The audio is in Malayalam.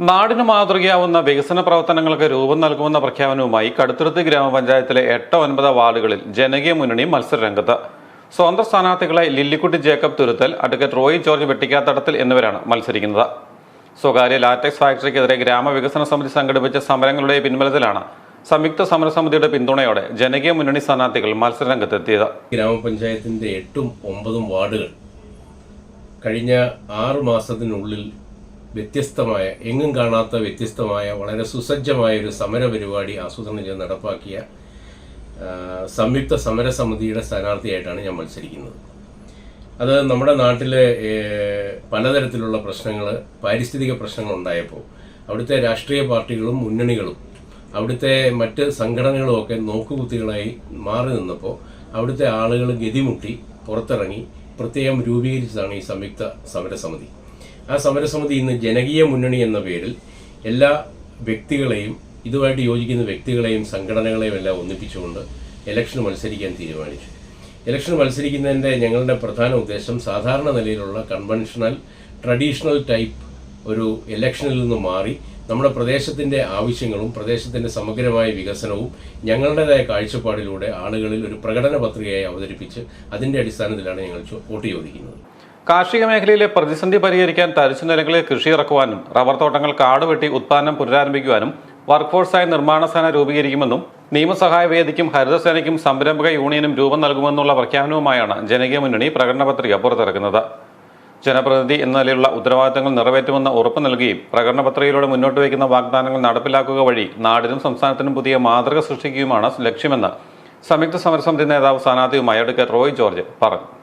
നാടിന് മാതൃകയാവുന്ന വികസന പ്രവർത്തനങ്ങൾക്ക് രൂപം നൽകുമെന്ന പ്രഖ്യാപനവുമായി കടുത്തുരുത്തി ഗ്രാമപഞ്ചായത്തിലെ എട്ട് ഒൻപത് വാർഡുകളിൽ ജനകീയ മുന്നണി മത്സരരംഗത്ത്. സ്വതന്ത്ര സ്ഥാനാർത്ഥികളെ ലില്ലിക്കുട്ടി ജേക്കബ് തുരുത്തൽ അഡ്വക്കേറ്റ് റോയ് ജോർജ് വെട്ടിക്കാത്തടത്തിൽ എന്നിവരാണ് മത്സരിക്കുന്നത്. സ്വകാര്യ ലാറ്റക്സ് ഫാക്ടറിക്കെതിരെ ഗ്രാമവികസന സമിതി സംഘടിപ്പിച്ച സമരങ്ങളുടെ പിൻബലത്തിലാണ് സംയുക്ത സമരസമിതിയുടെ പിന്തുണയോടെ ജനകീയ മുന്നണി സ്ഥാനാർത്ഥികൾ മത്സരരംഗത്തെത്തിയത്. ഗ്രാമപഞ്ചായത്തിന്റെ എട്ടും ഒമ്പതും വാർഡുകൾ കഴിഞ്ഞ ആറു മാസത്തിനുള്ളിൽ വ്യത്യസ്തമായ എങ്ങും കാണാത്ത വ്യത്യസ്തമായ വളരെ സുസജ്ജമായ ഒരു സമര പരിപാടി ആസൂത്രണം ചെയ്ത് നടപ്പാക്കിയ സംയുക്ത സമര സമിതിയുടെ സ്ഥാനാർത്ഥിയായിട്ടാണ് ഞാൻ മത്സരിക്കുന്നത്. അത് നമ്മുടെ നാട്ടിൽ പലതരത്തിലുള്ള പ്രശ്നങ്ങൾ പാരിസ്ഥിതിക പ്രശ്നങ്ങൾ ഉണ്ടായപ്പോൾ അവിടുത്തെ രാഷ്ട്രീയ പാർട്ടികളും മുന്നണികളും അവിടുത്തെ മറ്റ് സംഘടനകളും ഒക്കെ നോക്കുകുത്തികളായി മാറി നിന്നപ്പോൾ അവിടുത്തെ ആളുകൾ ഗതിമുട്ടി പുറത്തിറങ്ങി പ്രത്യേകം രൂപീകരിച്ചതാണ് ഈ സംയുക്ത സമരസമിതി. ആ സമരസമിതി ഇന്ന് ജനകീയ മുന്നണി എന്ന പേരിൽ എല്ലാ വ്യക്തികളെയും ഇതുമായിട്ട് യോജിക്കുന്ന വ്യക്തികളെയും സംഘടനകളെയും എല്ലാം ഒന്നിപ്പിച്ചുകൊണ്ട് ഇലക്ഷന് മത്സരിക്കാൻ തീരുമാനിച്ചു. ഇലക്ഷൻ മത്സരിക്കുന്നതിന്റെ ഞങ്ങളുടെ പ്രധാന ഉദ്ദേശം സാധാരണ നിലയിലുള്ള കൺവെൻഷണൽ ട്രഡീഷണൽ ടൈപ്പ് ഒരു ഇലക്ഷനിൽ നിന്ന് മാറി നമ്മുടെ പ്രദേശത്തിന്റെ ആവശ്യങ്ങളും പ്രദേശത്തിന്റെ സമഗ്രമായ വികസനവും ഞങ്ങളുടേതായ കാഴ്ചപ്പാടിലൂടെ ആളുകളിൽ ഒരു പ്രകടന പത്രികയായി അവതരിപ്പിച്ച് അതിന്റെ അടിസ്ഥാനത്തിലാണ് ഞങ്ങൾ വോട്ട് ചോദിക്കുന്നത്. കാർഷിക മേഖലയിലെ പ്രതിസന്ധി പരിഹരിക്കാൻ തരിച്ചു നിലങ്ങളിൽ കൃഷി ഇറക്കുവാനും റബ്ബർ തോട്ടങ്ങൾ കാടുവെട്ടി ഉത്പാദനം പുനരാരംഭിക്കുവാനും വർക്ക് ഫോഴ്സായി നിർമ്മാണ സേന രൂപീകരിക്കുമെന്നും നിയമസഹായ വേദിക്കും ഹരിതസേനയ്ക്കും സംരംഭക യൂണിയനും രൂപം നൽകുമെന്നുള്ള പ്രഖ്യാപനവുമായാണ് ജനകീയ മുന്നണി പ്രകടന പത്രിക പുറത്തിറക്കുന്നത്. ജനപ്രതിനിധി എന്ന നിലയിലുള്ള ഉത്തരവാദിത്തങ്ങൾ നിറവേറ്റുമെന്ന് ഉറപ്പു നൽകുകയും പ്രകടന പത്രികയിലൂടെ മുന്നോട്ട് വയ്ക്കുന്ന വാഗ്ദാനങ്ങൾ നടപ്പിലാക്കുക വഴി നാടിനും സംസ്ഥാനത്തിനും പുതിയ മാതൃക സൃഷ്ടിക്കുകയുമാണ് ലക്ഷ്യമെന്ന് സംയുക്ത സമരസമിതി നേതാവ് സ്ഥാനാർത്ഥിയുമായ അഡ്വക്കേറ്റ് റോയ് ജോർജ് പറഞ്ഞു.